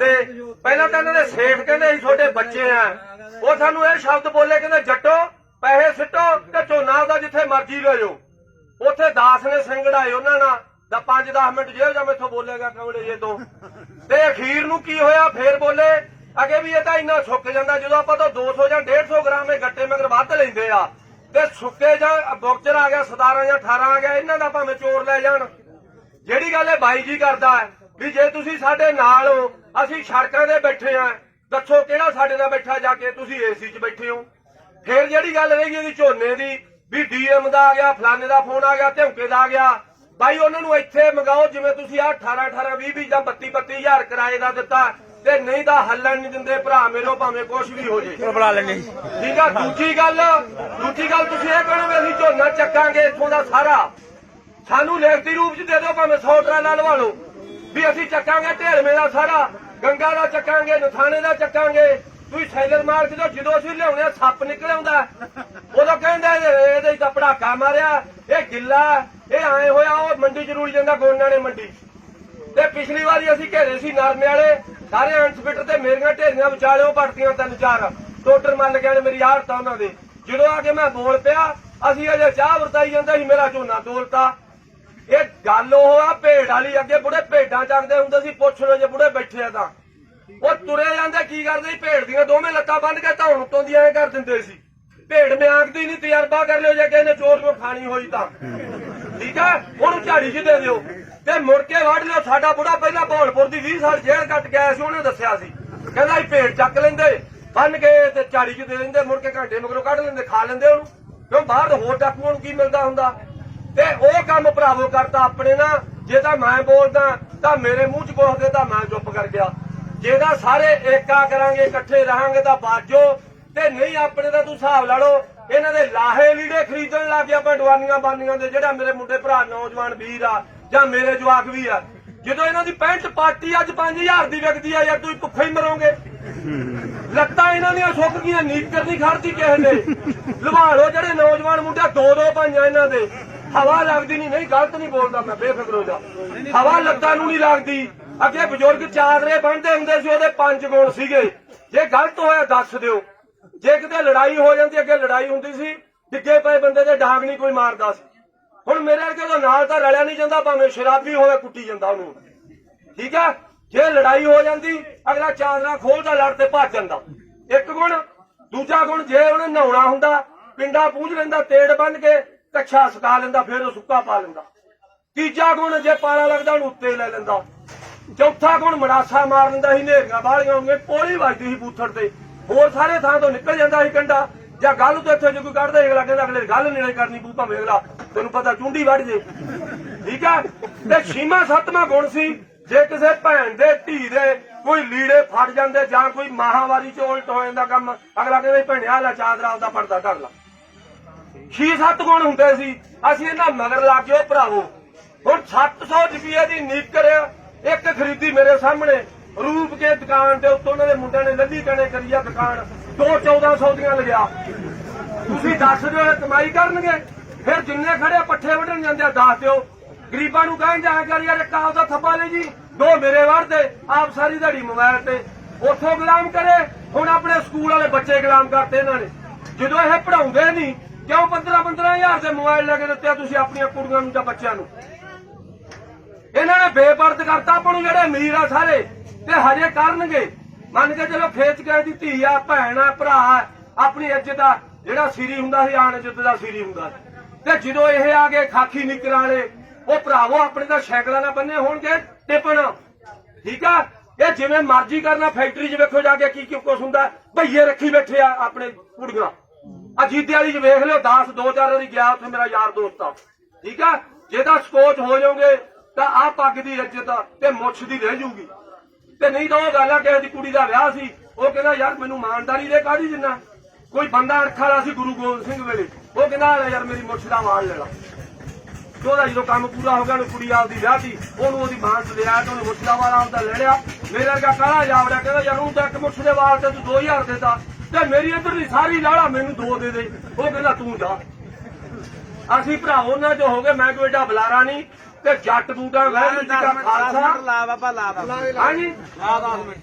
ਕਰਦੇ। ਪਹਿਲਾਂ ਤਾਂ ਇਹਨਾਂ ਦੇ ਸੇਠ ਕਹਿੰਦੇ ਸੀ ਤੁਹਾਡੇ ਬੱਚੇ ਆ। ਉਹ ਸਾਨੂੰ ਇਹ ਸ਼ਬਦ ਬੋਲੇ, ਕਹਿੰਦੇ ਜੱਟੋ, ਪੈਸੇ ਸਿੱਟੋ ਤੇ ਝੋਨਾ ਉਹਦਾ ਜਿੱਥੇ ਮਰਜ਼ੀ ਲੈ ਜਾਓ। ਉੱਥੇ ਦਾਸ ਨੇ ਸਿੰਗੜਾਏ ਉਹਨਾਂ ਨਾਲ। ਦਾ 5-10 ਮਿੰਟ ਜੇਲ੍ਹ ਜਾ ਮੈਥੋਂ ਬੋਲੇਗਾ ਕਮੜੇ ਜੇ ਤੋਂ। ਤੇ ਅਖੀਰ ਨੂੰ ਕੀ ਹੋਇਆ? ਫੇਰ ਬੋਲੇ। ਅਗੇ ਵੀ ਇਹ ਤਾਂ ਇੰਨਾ ਸੁੱਕ ਜਾਂਦਾ, ਜਦੋਂ ਆਪਾਂ ਤਾਂ 200 ਜਾਂ 150 ਗ੍ਰਾਮ ਇਹ ਗੱਟੇ ਮਗਰ ਵੱਧ ਲੈਂਦੇ ਆ। ਤੇ ਸੁੱਕੇ ਜਾਂ ਬੋਕਚਰ ਆ ਗਿਆ 17 ਜਾਂ 18 ਆ ਗਿਆ, ਇਹਨਾਂ ਦਾ ਭਾਵੇਂ ਚੋਰ ਲੈ ਜਾਣ। ਜਿਹੜੀ ਗੱਲ ਇਹ ਬਾਈ ਜੀ ਕਰਦਾ ਹੈ ਵੀ ਜੇ ਤੁਸੀਂ ਸਾਡੇ ਨਾਲ ਹੋ ਅਸੀਂ ਸੜਕਾਂ ਤੇ ਬੈਠੇ ਆ। ਦੱਸੋ ਕਿਹੜਾ ਸਾਡੇ ਨਾਲ ਬੈਠਾ ਜਾ ਕੇ ਤੁਸੀਂ ਏਸੀ 'ਚ ਬੈਠੇ ਹੋ? ਫਿਰ ਜਿਹੜੀ ਗੱਲ ਰਹੀ ਇਹਦੀ ਝੋਨੇ ਦੀ ਵੀ ਡੀਐਮ ਦਾ ਆ ਗਿਆ ਫਲਾਣੇ ਦਾ ਫੋਨ ਆ ਗਿਆ ਧੌਂਕੇ ਦਾ ਆ ਗਿਆ। ਬਾਈ ਉਹਨਾਂ ਨੂੰ ਇੱਥੇ ਮੰਗਾਓ ਜਿਵੇਂ ਤੁਸੀਂ ਆ 18 18 20 20 ਜਾਂ 32 32000 ਕਿਰਾਏ ਦਾ ਦਿੱਤਾ ਤੇ ਨਹੀਂ ਤਾਂ ਹੱਲਣ ਨਹੀਂ ਦਿੰਦੇ ਭਰਾ ਮੇਰੋ ਭਾਵੇਂ ਕੁਝ ਵੀ ਹੋ ਜੇ। ਬੁਲਾ ਲੈਣੇ ਠੀਕ ਆ ਦੂਜੀ ਗੱਲ ਦੂਜੀ ਗੱਲ ਤੁਸੀਂ ਇਹ ਕਹਿਣਾ ਵੀ ਅਸੀਂ ਝੋਨਾ ਚੱਕਾਂਗੇ ਇੱਥੋਂ ਦਾ ਸਾਰਾ। ਸਾਨੂੰ ਲਿਖਤੀ ਰੂਪ ਚ ਦੇ ਦਿਓ ਭਾਵੇਂ 100 ਟਰਾਲਾ ਲਵਾ ਲਓ। ਵੀ ਅਸੀਂ ਚੱਕਾਂਗੇ ਢੇਲਵੇਂ ਦਾ ਸਾਰਾ, ਗੰਗਾ ਦਾ ਚੱਕਾਂਗੇ, ਨਥਾਣੇ ਦਾ ਚੱਕਾਂਗੇ। ਤੁਸੀਂ ਸੈਲਰ ਮਾਰ ਕੇ ਜਦੋਂ ਅਸੀਂ ਲਿਆਉਣੇ ਸੱਪ ਨਿਕਲ ਆਉਂਦਾ। ਉਦੋਂ ਕਹਿੰਦੇ ਇਹਦੇ ਇਹਦੇ ਪੜਾਕਾ ਮਾਰਿਆ। ਇਹ ਗਿੱਲਾ ਇਹ ਆਏ ਹੋਇਆ, ਉਹ ਮੰਡੀ ਜਰੂਰ ਰੂੜ ਜਾਂਦਾ ਗੋਨਾਂ ਨੇ ਮੰਡੀ ਤੇ ਪਿਛਲੀ ਵਾਰੀ ਅਸੀਂ ਘੇਰੇ ਸੀ ਨਰਮੇ ਵਾਲੇ। ਸਾਰੇ ਇੰਸਪੈਕਟਰ ਤੇ ਮੇਰੀਆਂ ਢੇਰੀਆਂ ਵਿਚਾਲੇ ਉਹ ਪੜਤੀਆਂ ਤਿੰਨ ਚਾਰ। ਟੋਟਰ ਮੰਨ ਗਿਆ ਮੇਰੀ ਆੜਤ ਉਹਨਾਂ ਦੇ। ਜਦੋਂ ਆ ਕੇ ਮੈਂ ਬੋਲ ਪਿਆ, ਅਸੀਂ ਅਜੇ ਚਾਹ ਵਰਤਾਈ ਜਾਂਦਾ ਸੀ, ਮੇਰਾ ਝੋਨਾ ਤੋਲਤਾ। ਇਹ ਗੱਲ ਉਹ ਆ, ਭੇਡ ਵਾਲੀ ਅੱਗੇ ਬੁੜੇ ਭੇਡਾਂ ਚੱਕਦੇ ਹੁੰਦੇ ਸੀ, ਪੁੱਛ ਲੋ ਜੇ ਬੁੜੇ ਬੈਠੇ ਆ ਤਾਂ। ਉਹ ਤੁਰੇ ਜਾਂਦੇ, ਕੀ ਕਰਦੇ ਸੀ? ਭੇਡ ਦੀਆਂ ਦੋਵੇਂ ਲੱਤਾਂ ਬੰਨ ਕੇ ਧੌਣ ਉੱਤੋਂ ਦੀ ਐਂ ਕਰ ਦਿੰਦੇ ਸੀ। ਭੇਡ ਮਿਆਂਕਦੀ ਨਹੀਂ ਤਜਰਬਾ ਕਰ ਲਿਓ ਜੇ ਕਿਸੇ ਨੇ ਚੋਰ ਨੂੰ ਖਾਣੀ ਹੋਈ ਤਾਂ। ਠੀਕ ਹੈ ਉਹਨੂੰ ਝਾੜੀ 'ਚ ਦੇ ਦਿਓ। ਤੇ ਮੁੜ ਕੇ ਵੜ ਲਿਓ। ਸਾਡਾ ਬੁੜਾ ਪਹਿਲਾਂ ਭੌਲਪੁਰ ਦੀ 20 ਸਾਲ ਜੇਲ੍ਹ ਕੱਟ ਗਿਆ ਸੀ, ਉਹਨੇ ਦੱਸਿਆ ਸੀ। ਕਹਿੰਦਾ ਇਹ ਭੇਡ ਚੱਕ ਲੈਂਦੇ ਬੰਨ ਕੇ ਤੇ ਝਾੜੀ 'ਚ ਦੇ ਦਿੰਦੇ, ਮੁੜ ਕੇ ਘੰਟੇ ਮਗਰੋਂ ਕੱਢ ਲੈਂਦੇ, ਖਾ ਲੈਂਦੇ ਉਹਨੂੰ। ਕਿਉਂ ਬਾਹਰ ਹੋਰ ਡਾਕੂਆਂ ਨੂੰ ਕੀ ਮਿਲਦਾ ਹੁੰਦਾ? ਤੇ ਉਹ ਕੰਮ ਭਰਾਵੋ ਕਰਤਾ ਆਪਣੇ ਨਾਲ। ਜੇ ਤਾਂ ਮੈਂ ਬੋਲਦਾ, ਤਾਂ ਮੇਰੇ ਮੂੰਹ 'ਚ ਕੁਛ ਤਾਂ ਮੈਂ ਚੁੱਪ ਕਰ ਗਿਆ। ਜੇ ਤਾਂ ਸਾਰੇ ਏਕਾ ਕਰਾਂਗੇ, ਇਕੱਠੇ ਰਹਾਂਗੇ ਤਾਂ ਬਾਜੋ ਤੇ ਨਹੀਂ, ਆਪਣੇ ਦਾ ਤੂੰ ਹਿਸਾਬ ਲਾ ਲਓ, ਇਹਨਾਂ ਦੇ ਲਾਹੇ ਲੀੜੇ ਖਰੀਦਣ ਲੱਗ ਗਿਆ ਪੰਡਵਾਨੀਆਂ ਬਾਨੀਆਂ ਦੇ, ਜਿਹੜਾ ਮੇਰੇ ਮੁੰਡੇ ਭਰਾ ਨੌਜਵਾਨ ਵੀਰ ਆ, ਜਾਂ ਮੇਰੇ ਜਵਾਕ ਵੀ ਆ। ਜਦੋਂ ਇਹਨਾਂ ਦੀ ਪੈਂਟ ਪਾਰਟੀ ਅੱਜ 5000 ਦੀ ਵਿਕਦੀ ਆ, ਯਾਰ ਤੁਸੀਂ ਭੁੱਖੇ ਹੀ ਮਰੋਗੇ। ਲੱਤਾਂ ਇਹਨਾਂ ਦੀਆਂ ਸੁੱਕ ਗਈਆਂ, ਨੀਕਰ ਨਹੀਂ ਖੜਦੀ ਕਿਸੇ ਨੇ। ਲਵਾ ਲਓ ਜਿਹੜੇ ਨੌਜਵਾਨ ਮੁੰਡੇ ਦੋ ਦੋ ਭਾਈਆਂ ਇਹਨਾਂ ਦੇ। ਹਵਾ ਲੱਗਦੀ ਨਹੀਂ ਨਹੀਂ, ਗਲਤ ਨਹੀਂ ਬੋਲਦਾ ਮੈਂ, ਬੇਫਿਕਰ ਹੋ ਜਾ। ਹਵਾ ਲੱਤਾਂ ਨੂੰ ਨਹੀਂ ਲੱਗਦੀ। ਅੱਗੇ ਬਜ਼ੁਰਗ ਚਾਦਰੇ ਬੰਨਦੇ ਹੁੰਦੇ ਸੀ, ਉਹਦੇ ਪੰਜ ਗੁਣ ਸੀਗੇ। ਜੇ ਗਲਤ ਹੋਇਆ, ਦੱਸ ਦਿਓ। ਜੇ ਕਿਤੇ ਲੜਾਈ ਹੋ ਜਾਂਦੀ, ਅੱਗੇ ਲੜਾਈ ਹੁੰਦੀ ਸੀ, ਡਿੱਗੇ ਪਏ ਬੰਦੇ ਦੇ ਡਾਂਗ ਨਹੀਂ ਕੋਈ ਮਾਰਦਾ ਸੀ। ਹੁਣ ਮੇਰੇ ਵਰਗੇ ਦਾ ਨਾਲ ਤਾਂ ਰਲਿਆ ਨਹੀਂ ਜਾਂਦਾ, ਭਾਵੇਂ ਸ਼ਰਾਬੀ ਹੋਵੇ, ਕੁੱਟੀ ਜਾਂਦਾ ਉਹਨੂੰ। ਠੀਕ ਹੈ ਜੇ ਲੜਾਈ ਹੋ ਜਾਂਦੀ, ਅਗਲਾ ਚਾਦਰਾ ਖੋਲਦਾ, ਲੜ ਤੇ ਭੱਜ ਜਾਂਦਾ। ਇੱਕ ਗੁਣ, ਦੂਜਾ ਗੁਣ, ਜੇ ਉਹਨੇ ਨਹਾਉਣਾ ਹੁੰਦਾ, ਪਿੰਡਾ ਪੂੰਝ ਲੈਂਦਾ, ਤੇੜ ਬੰਨ ਕੇ ਕੱਛਾ ਸੁਕਾ ਲੈਂਦਾ, ਫਿਰ ਉਹ ਸੁੱਕਾ ਪਾ ਲੈਂਦਾ। ਤੀਜਾ ਗੁਣ ਜੇ ਪਾਲਾ ਲੱਗਦਾ, ਉਹਨੂੰ ਉੱਤੇ ਲੈ ਲੈਂਦਾ। ਚੌਥਾ ਗੁਣ ਮੜਾਸਾ ਮਾਰ ਲੈਂਦਾ ਸੀ ਨੇਰੀਆਂ ਬਾਹਲੀਆਂ ਹੋਣਗੇ ਪੋਲੀ ਵੱਜਦੀ ਸੀ ਬੂਥੜ ਤੇ। ਹੋਰ ਸਾਰੇ ਥਾਂ ਤੋਂ ਨਿਕਲ ਜਾਂਦਾ ਸੀ ਕੰਡਾ। ਜਾਂ ਗੱਲ ਤੋਂ ਇੱਥੇ ਜੇ ਕੋਈ ਕੱਢਦਾ, ਅਗਲਾ ਕਹਿੰਦਾ, ਅਗਲੇ ਗੱਲ ਨੇੜੇ ਕਰਨੀ ਪੂ ਭਾਵੇਂ ਅਗਲਾ, ਤੈਨੂੰ ਪਤਾ ਚੁੰਡੀ ਵੱਢ ਜੇ। ਠੀਕ ਆ? ਤੇ ਛੀਮਾ ਸੱਤਵਾਂ ਗੁਣ ਸੀ, ਜੇ ਕਿਸੇ ਭੈਣ ਦੇ, ਧੀ ਦੇ ਕੋਈ ਲੀੜੇ ਫਟ ਜਾਂਦੇ ਜਾਂ ਕੋਈ ਮਹਾਵਾਰੀ ਚ ਉਲਟ ਹੋ ਜਾਂਦਾ ਕੰਮ, ਅਗਲਾ ਕਹਿੰਦਾ ਭੈਣਿਆ ਲੈ ਚਾਦਰਾ ਆਪਦਾ ਪਰਦਾ ਕਰ ਲਾ। ਛੇ ਸੱਤ ਗੁਣ ਹੁੰਦੇ ਸੀ। ਅਸੀਂ ਇਹਨਾਂ ਮਗਰ ਲੱਗ ਗਏ ਭਰਾਵੋ, ਹੁਣ 700 ਰੁਪਏ ਦੀ ਨੀਕਰ ਇੱਕ ਖਰੀਦੀ ਮੇਰੇ ਸਾਹਮਣੇ, ਰੂਪ ਕੇ ਦੁਕਾਨ ਤੇ ਉੱਤੋਂ ਉਹਨਾਂ ਦੇ ਮੁੰਡਿਆਂ ਨੇ ਲੱਲੀ ਕਣੇ ਕਰੀਆ ਦੁਕਾਨ, ਦੋ 1400 ਦੀਆਂ ਲਗਿਆ ਤੁਸੀਂ ਦੱਸ ਦਿਓ ਕਮਾਈ ਕਰਨਗੇ, ਫਿਰ ਜਿੰਨੇ ਖੜੇ ਪੱਠੇ ਵੱਢਣ ਜਾਂਦੇ ਆ, ਦੱਸ ਦਿਓ। ਗਰੀਬਾਂ ਨੂੰ ਕਹਿਣ ਜਾ ਕਰ ਯਾਰ ਇੱਕ ਆਪਦਾ ਥੱਪਾ ਲੈ ਜੀ, ਦੋ ਮੇਰੇ ਵੜਦੇ ਆਪ ਸਾਰੀ ਦਿਹਾੜੀ ਮੋਬਾਈਲ ਤੇ। ਉੱਥੋਂ ਗੁਲਾਮ ਕਰੇ, ਹੁਣ ਆਪਣੇ ਸਕੂਲ ਵਾਲੇ ਬੱਚੇ ਗੁਲਾਮ ਕਰਤੇ ਇਹਨਾਂ ਨੇ। ਜਦੋਂ ਇਹ ਪੜਾਉਂਦੇ ਨਹੀਂ ਕਿਉਂ 15 15000 ਦੇ ਮੋਬਾਈਲ ਲੈ ਕੇ ਦਿੱਤੇ ਤੁਸੀਂ ਆਪਣੀਆਂ ਕੁੜੀਆਂ ਨੂੰ ਜਾਂ ਬੱਚਿਆਂ ਨੂੰ? ਇਹਨਾਂ ਨੇ ਬੇਪਰਦ ਕਰਤਾ ਆਪਾਂ ਨੂੰ ਜਿਹੜੇ ਅਮੀਰ ਆ ਸਾਰੇ, ਤੇ ਹਜੇ ਕਰਨਗੇ। ਮੰਨ ਕੇ ਚਲੋ ਖੇਚ ਕੇ ਦੀ ਧੀ ਆ, ਭੈਣ ਆ, ਭਰਾ ਆਪਣੀ ਇੱਜ਼ਤ ਆ, ਜਿਹੜਾ ਸਿਰੀ ਹੁੰਦਾ ਸੀ, ਆਣ ਇੱਜ਼ਤ ਦਾ ਸਿਰੀ ਹੁੰਦਾ ਤੇ ਜਦੋਂ ਇਹ ਆ ਗਏ ਖਾਕੀ ਨਿਕਰਾਂ ਵਾਲੇ, ਉਹ ਭਰਾਵੋ ਆਪਣੇ ਤਾਂ ਸਾਈਕਲਾਂ ਨਾਲ ਬੰਨੇ ਹੋਣਗੇ, ਟਿਪਣ। ਠੀਕ ਆ? ਇਹ ਜਿਵੇਂ ਮਰਜ਼ੀ ਕਰਨਾ, ਫੈਕਟਰੀ 'ਚ ਵੇਖੋ ਜਾ ਕੇ ਕੀ ਕੀ ਕੁਛ ਹੁੰਦਾ। ਭਈਏ ਰੱਖੀ ਬੈਠੇ ਆ ਆਪਣੇ ਕੁੜੀਆਂ। ਅਜੀਤੇ ਵਾਲੀ 'ਚ ਵੇਖ ਲਿਓ 10 ਦੋ ਚਾਰ ਵਾਰੀ ਗਿਆ ਉੱਥੇ ਮੇਰਾ ਯਾਰ ਦੋਸਤ ਆ। ਠੀਕ ਆ? ਜੇ ਤਾਂ ਸਕੋਚ ਹੋ ਜਾਓਗੇ, ਤਾਂ ਆ ਪੱਗ ਦੀ ਇੱਜ਼ਤ ਤੇ ਮੁੱਛ ਦੀ ਰਹਿ ਜਾਊਗੀ ਤੇ ਨਹੀਂ ਤਾਂ ਉਹ ਗੱਲ ਆ, ਕਿਸੇ ਦੀ ਕੁੜੀ ਦਾ ਵਿਆਹ ਸੀ, ਉਹ ਕਹਿੰਦਾ, ਯਾਰ, ਮੈਨੂੰ ਇਮਾਨਦਾਰੀ ਦੇ ਕਾਹਦੀ ਜਿੰਨਾ ਕੋਈ ਬੰਦਾ ਅਣਖਾ ਵਾਲਾ ਸੀ ਗੁਰੂ ਗੋਬਿੰਦ ਸਿੰਘ ਵੇਲੇ। ਉਹ ਕਹਿੰਦਾ ਯਾਰ, ਮੇਰੀ ਮੁੱਛ ਦਾ ਵਾਲ ਲੈ ਲਾ। ਉਹਦਾ ਜਦੋਂ ਕੰਮ ਪੂਰਾ ਹੋ ਗਿਆ, ਉਹਨੂੰ ਕੁੜੀ ਆਪਦੀ ਵਿਆਹ ਦੀ ਉਹਨੂੰ ਉਹਦੀ ਮਾਂ ਤੇ ਲਿਆ ਤੇ ਉਹਨੇ ਮੁੱਛ ਦਾ ਵਾਲ ਆਪਦਾ ਲੈ ਲਿਆ। ਮੇਰੇ ਵਰਗਾ ਕਾਲਾ ਜਾਵੜਾ ਕਹਿੰਦਾ, ਯਾਰ, ਉਹਨੂੰ ਤਾਂ ਇੱਕ ਮੁੱਛ ਦੇ ਵਾਲ ਤੇ ਤੂੰ 2000 ਦੇਤਾ। ਤੇ ਮੇਰੀ ਇੱਧਰ ਦੀ ਸਾਰੀ ਲਾੜਾ ਮੈਨੂੰ ਦੋ ਦੇ ਦੇ। ਉਹ ਕਹਿੰਦਾ ਤੂੰ ਜਾ। ਅਸੀਂ ਭਰਾ ਉਹਨਾਂ ਚ ਹੋ ਗਏ ਮੈਂ ਕੋਈ ਏਡਾ ਬੁਲਾਰਾ ਨਹੀਂ ਤੇ ਜੱਟ ਬੂਟਾ ਵਹਿਰ ਜੀ ਦਾ ਖਾਲਸਾ। ਲਾ ਬਾਬਾ ਲਾ ਹਾਂਜੀ। ਲਾ 10 ਮਿੰਟ।